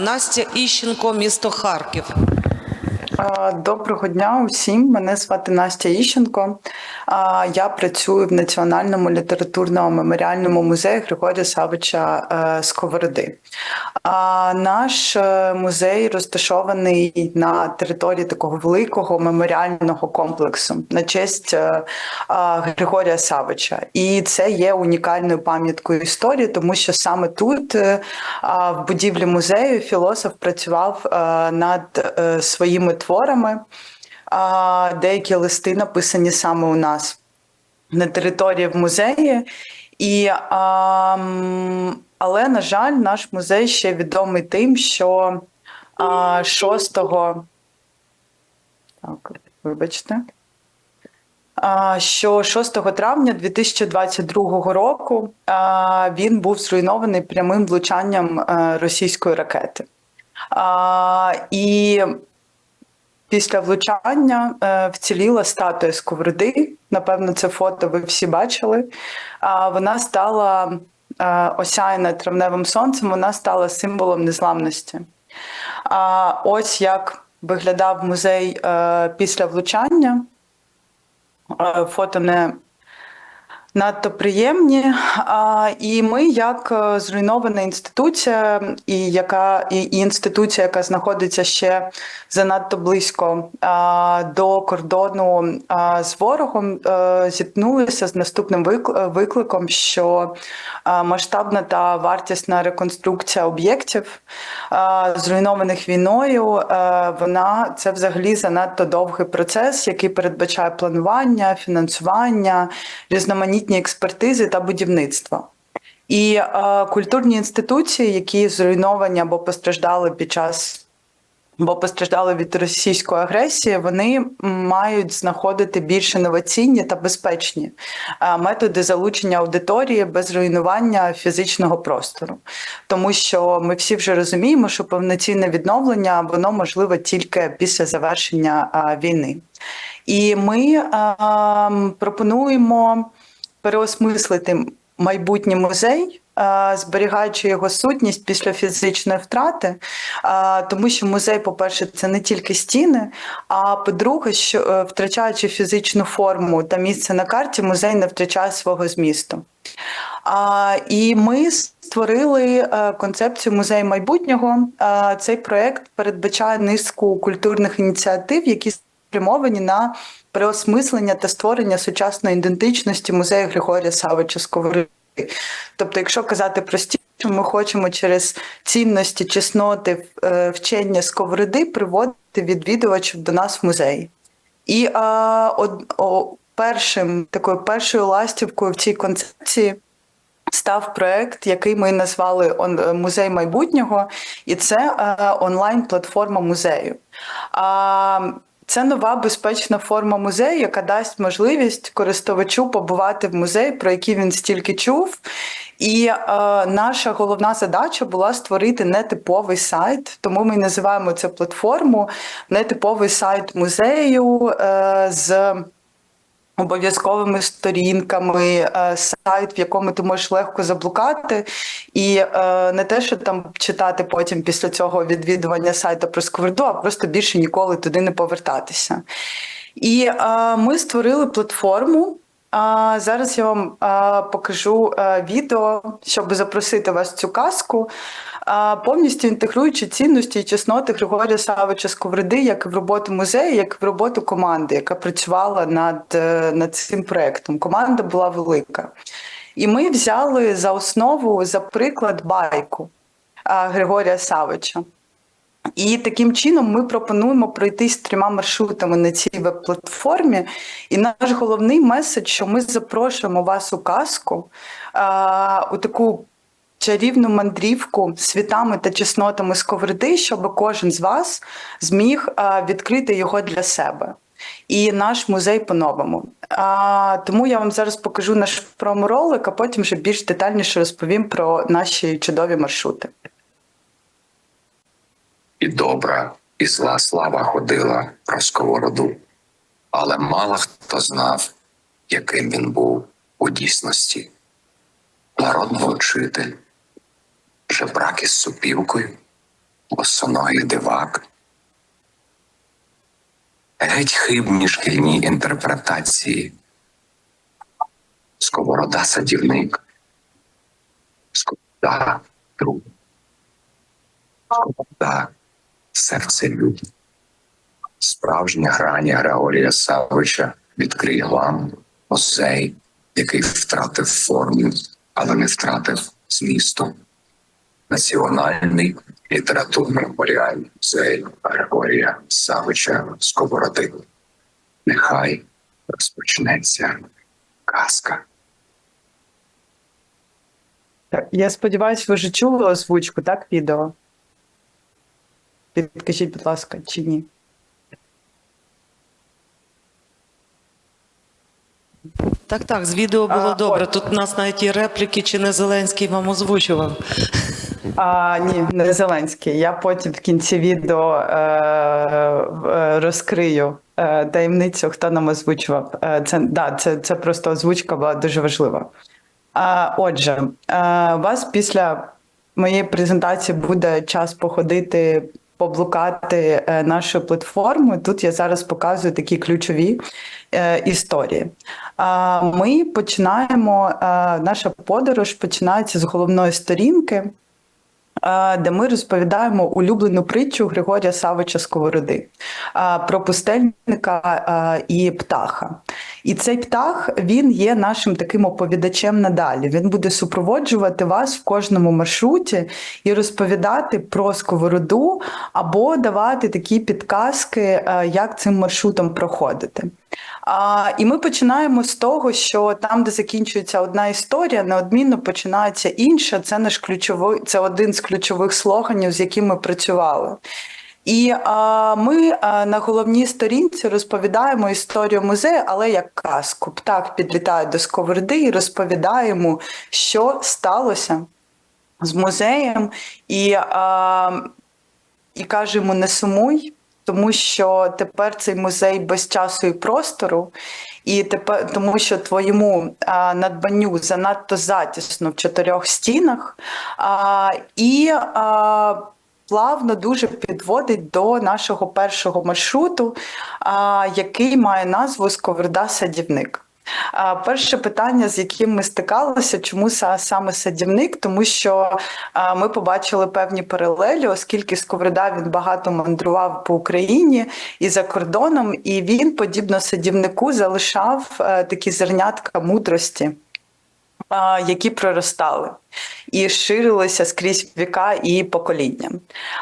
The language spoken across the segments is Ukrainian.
Настя Іщенко, місто Харків. Доброго дня усім. Мене звати Настя Іщенко. Я працюю в Національному літературному меморіальному музеї Григорія Савича е, Сковороди. Наш е, музей розташований на території такого великого меморіального комплексу на честь е, Григорія Савича. І це є унікальною пам'яткою історії, тому що саме тут, в будівлі музею, філософ працював над своїми творами. А, Деякі листи написані саме у нас на території в музеї. І, а, але, на жаль, наш музей ще відомий тим, що а, 6 так, вибачте. Що 6 травня 2022 року він був зруйнований прямим влучанням е, російської ракети. І після влучання е, вціліла статуя Сковороди. Напевно, це фото ви всі бачили. А, Вона стала е, осяяна травневим сонцем, вона стала символом незламності. А ось як виглядав музей е, після влучання. Фото не надто приємні. А, І ми, як е, зруйнована інституція, і яка і, інституція, яка знаходиться ще занадто близько а, до кордону а, з ворогом, е, зіткнулися з наступним викликом, що масштабна та вартісна реконструкція об'єктів, зруйнованих війною, е, вона це взагалі занадто довгий процес, який передбачає планування, фінансування, різноманітні експертизи та будівництво. І е, культурні інституції, які зруйновані або постраждали під час. Бо постраждали від російської агресії, вони мають знаходити більш інноваційні та безпечні е, методи залучення аудиторії без руйнування фізичного простору, тому що ми всі вже розуміємо, що повноцінне відновлення воно можливе тільки після завершення е, війни. І ми е, пропонуємо переосмислити майбутній музей, зберігаючи його сутність після фізичної втрати, тому що музей, по-перше, це не тільки стіни, а по-друге, що е, втрачаючи фізичну форму та місце на карті, музей не втрачає свого змісту. І ми створили е, концепцію музею майбутнього. Цей проект передбачає низку культурних ініціатив, які спрямовані на переосмислення та створення сучасної ідентичності музею Григорія Савича Сковороди. Тобто, якщо казати простіше, ми хочемо через цінності, чесноти, е, вчення сковороди приводити відвідувачів до нас в музей. І а, од, о, першим такою першою ластівкою в цій концепції став проект, який ми назвали Музей майбутнього, і це е, онлайн-платформа музею. Це нова безпечна форма музею, яка дасть можливість користувачу побувати в музеї, про який він стільки чув. І е, наша головна задача була створити нетиповий сайт, тому ми називаємо цю платформу нетиповий сайт музею е, з обов'язковими сторінками, е, сайт, в якому ти можеш легко заблукати, і е, не те, що там читати потім після цього відвідування сайту про скверду, а просто більше ніколи туди не повертатися. І е, ми створили платформу. А зараз я вам а, покажу а, відео, щоб запросити вас в цю казку, а, повністю інтегруючи цінності і чесноти Григорія Савича Сковороди як і в роботу музею, як і в роботу команди, яка працювала над, е, над цим проектом. Команда була велика. І ми взяли за основу, за приклад байку а, Григорія Савича. І таким чином ми пропонуємо пройтись трьома маршрутами на цій веб-платформі. І наш головний меседж, що ми запрошуємо вас у казку, а, у таку чарівну мандрівку світами та чеснотами сковороди, щоб кожен з вас зміг а, відкрити його для себе. І наш музей по-новому. А, тому я вам зараз покажу наш проморолик, а потім вже більш детальніше розповім про наші чудові маршрути. І добра, і зла слава ходила про сковороду, але мало хто знав, яким він був у дійсності. Народний учитель, жебрак із супівкою, босоногий дивак. Геть хибні шкільні інтерпретації. Сковорода садівник. Сковорода друг. Сковорода серце люд. Справжня граня Григорія Савича відкриє вам музей, який втратив форму, але не втратив змісту. Національний літературно-меморіальний музей Григорія Савича Сковороди. Нехай розпочнеться казка. Я сподіваюся, ви вже чули озвучку, так, відео? Підкажіть, будь ласка, чи ні? Так, так, з відео було А, добре. от. Тут у нас навіть і репліки, чи не Зеленський вам озвучував. А, ні, не Зеленський. Я потім в кінці відео е, е, розкрию е, таємницю, хто нам озвучував. Е, це, да, це, це просто озвучка була дуже важлива. А, отже, е, у вас після моєї презентації буде час походити, поблукати е, нашою платформою. Тут я зараз показую такі ключові е, історії. Ми починаємо, е, наша подорож починається з головної сторінки де ми розповідаємо улюблену притчу Григорія Савича Сковороди про пустельника і птаха. І цей птах він є нашим таким оповідачем надалі. Він буде супроводжувати вас в кожному маршруті і розповідати про сковороду або давати такі підказки, е, як цим маршрутом проходити. А, і ми починаємо з того, що там, де закінчується одна історія, неодмінно починається інша. Це наш ключовий, це один з ключових слоганів, з яким ми працювали. І а, ми а, на головній сторінці розповідаємо історію музею, але як казку. Птах підлітає до сковороди і розповідаємо, що сталося з музеєм, і, а, і кажемо: не сумуй, тому що тепер цей музей без часу і простору, і тепер тому, що твоєму а, надбанню занадто затісно в чотирьох стінах, а, і а, плавно дуже підводить до нашого першого маршруту, який має назву Сковорода садівник. А, Перше питання, з яким ми стикалися, чому саме садівник? Тому що ми побачили певні паралелі, оскільки Сковорода він багато мандрував по Україні і за кордоном, і він, подібно садівнику, залишав е, такі зернятка мудрості. Які проростали і ширилися скрізь віка і покоління.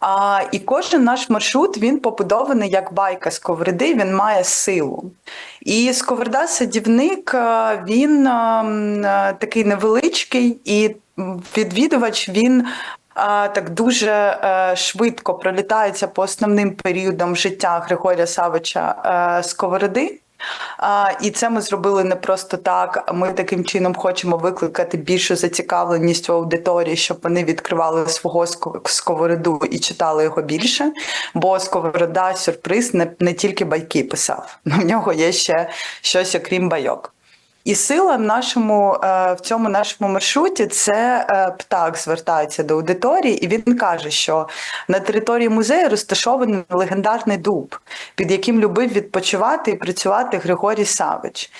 А, і кожен наш маршрут він побудований як байка сковороди, він має силу. І сковорода садівник він ем, е, такий невеличкий, і відвідувач він. Так дуже е, швидко пролітається по основним періодам життя Григорія Савича е, Сковороди. А, і це ми зробили не просто так. Ми таким чином хочемо викликати більшу зацікавленість у аудиторії, щоб вони відкривали свого сковороду і читали його більше. Бо сковорода сюрприз не, не тільки байки писав. В нього є ще щось окрім байок. І сила в нашому е, в цьому нашому маршруті це е, птах звертається до аудиторії, і він каже, що на території музею розташований легендарний дуб, під яким любив відпочивати і працювати Григорій Савич.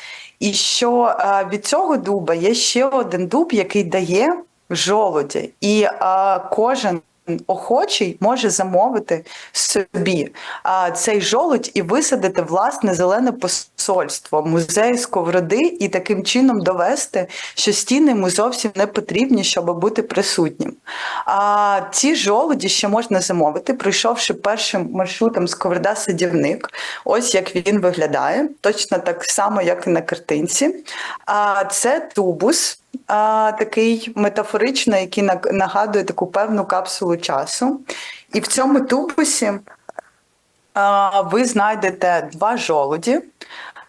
І що е, від цього дуба є ще один дуб, який дає жолоді, і кожен. Охочий може замовити собі а, цей жолудь і висадити власне зелене посольство музею сковороди, і таким чином довести, що стіни йому зовсім не потрібні, щоб бути присутнім. А ці жолуді ще можна замовити, пройшовши першим маршрутом сковорода садівник. Ось як він виглядає, точно так само, як і на картинці. А це тубус а, такий метафоричний, який нагадує таку певну капсулу часу. І в цьому тубусі а, ви знайдете два жолуді.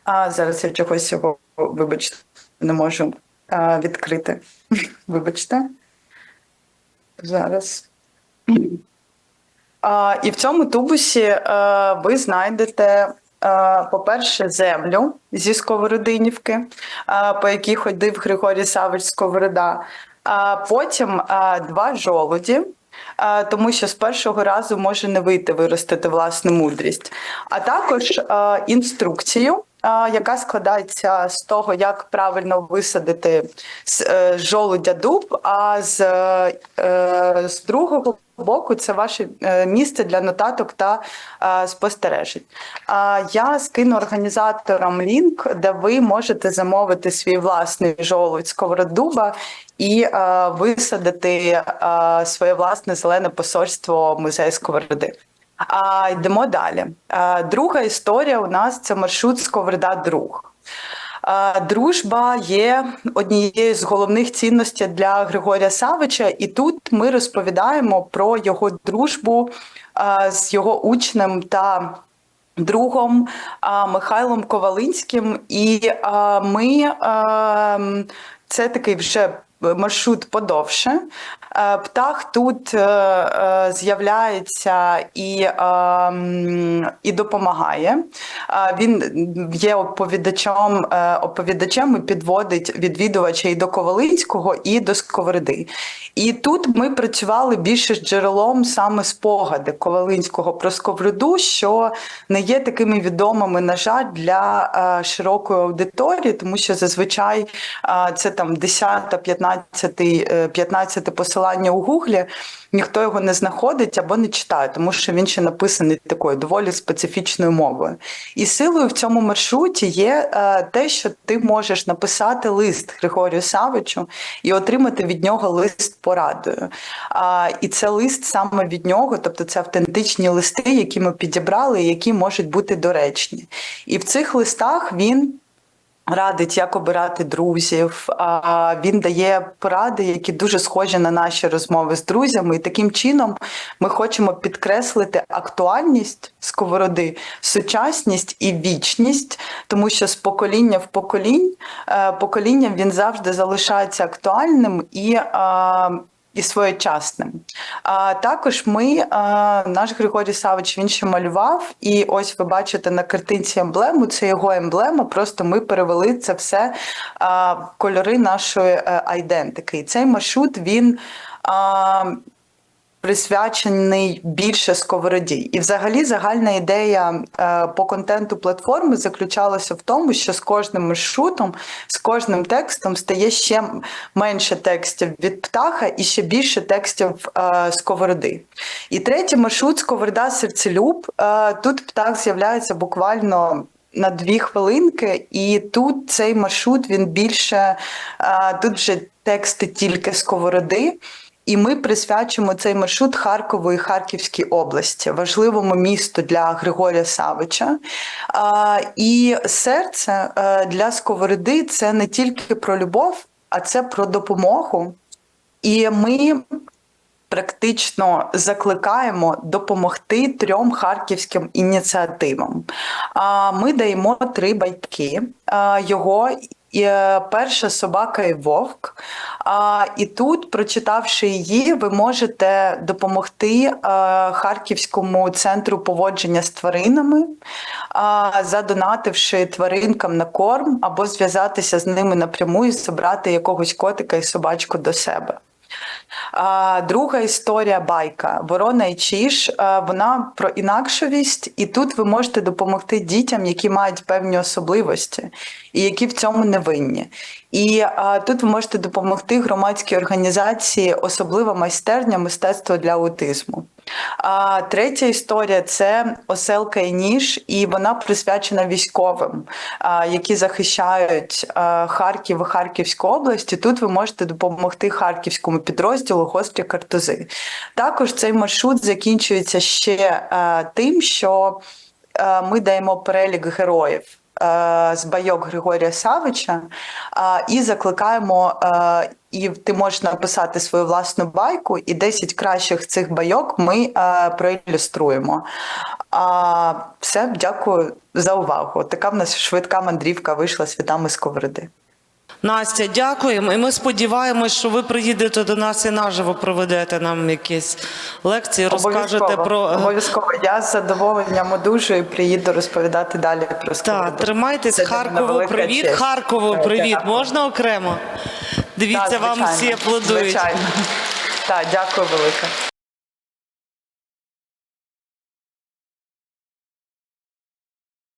А, зараз я чогось його, вибачте, не можу а, відкрити. Вибачте. Зараз. А, і в цьому тубусі а, ви знайдете, по-перше, землю зі Сковородинівки, по якій ходив Григорій Савич Сковорода. А потім два жолуді. е, тому що з першого разу може не вийти виростити власну мудрість, а також е, інструкцію. е, Яка складається з того, як правильно висадити з е, жолудя дуб, а з, е, з другого боку це ваше е, місце для нотаток та е, спостережень. Я скину організаторам лінк, де ви можете замовити свій власний жолудь сковородуба і е, висадити своє власне зелене посольство музею сковороди. А йдемо далі. Друга історія у нас це маршрут Сковорода Друг. Дружба є однією з головних цінностей для Григорія Савича, і тут ми розповідаємо про його дружбу з його учнем та другом Михайлом Ковалинським. І ми е, це такий вже маршрут подовше. Е, Птах тут е, е, з'являється і, е, і допомагає. Він є оповідачем, оповідачем і підводить відвідувача і до Ковалинського, і до Сковороди. І тут ми працювали більше з джерелом саме спогади Ковалинського про Сковороду, що не є такими відомими, на жаль, для широкої аудиторії, тому що зазвичай це там 10, 15, е, 15 посилання у Гуглі. Ніхто його не знаходить або не читає, тому що він ще написаний такою доволі специфічною мовою. І силою в цьому маршруті є е, те, що ти можеш написати лист Григорію Савичу і отримати від нього лист порадою. І це лист саме від нього, тобто це автентичні листи, які ми підібрали, які можуть бути доречні. І в цих листах він. Радить, як обирати друзів. А він дає поради, які дуже схожі на наші розмови з друзями. І таким чином ми хочемо підкреслити актуальність сковороди, сучасність і вічність, тому що з покоління в поколінь е, поколінням він завжди залишається актуальним і. Е, і своєчасним. А також ми, а, наш Григорій Савич, він ще малював, і ось ви бачите на картинці емблему, це його емблема. Просто ми перевели це все а, в кольори нашої е, айдентики. І цей маршрут він. Присвячений більше сковороді, і взагалі загальна ідея е, по контенту платформи заключалася в тому, що з кожним маршрутом, з кожним текстом стає ще менше текстів від птаха і ще більше текстів е, сковороди. І третій маршрут Сковорода серцелюб. Е, тут птах з'являється буквально. На дві хвилинки, і тут цей маршрут він більше тут вже тексти тільки сковороди. І ми присвячуємо цей маршрут Харкову і Харківській області, важливому місту для Григорія Савича. І серце е, для сковороди це не тільки про любов, а це про допомогу. І ми практично закликаємо допомогти трьом харківським ініціативам. Ми даємо три байки. Його перша собака і вовк. І тут, прочитавши її, ви можете допомогти е, Харківському центру поводження з тваринами, задонативши тваринкам на корм або зв'язатися з ними напряму і забрати якогось котика і собачку до себе. А, Друга історія байка Ворона і Чіш. Вона про інакшовість, і тут ви можете допомогти дітям, які мають певні особливості, і які в цьому не винні. І а, тут ви можете допомогти громадській організації, особлива майстерня мистецтво для аутизму. А третя історія це оселка і ніж, і вона присвячена військовим, а, які захищають а, Харків і Харківську область. Тут ви можете допомогти харківському підрозділу гострі картузи. Також цей маршрут закінчується ще а, тим, що а, ми даємо перелік героїв. Е, З байок Григорія Савича і закликаємо, е, і ти можеш написати свою власну байку, і 10 кращих цих байок ми е, проілюструємо. А, все, дякую за увагу. Така в нас швидка мандрівка вийшла світами сковороди. Настя, дякуємо. І ми сподіваємось, що ви приїдете до нас і наживо проведете нам якісь лекції, розкажете про обов'язково. Я з задоволенням одужую і приїду розповідати далі про сковороду. Так, тримайтесь, Харкову, привіт. честь. Харкову, привіт. дякую. Можна окремо? Дивіться, Так, вам всі аплодують. Звичайно. Так, дякую велике.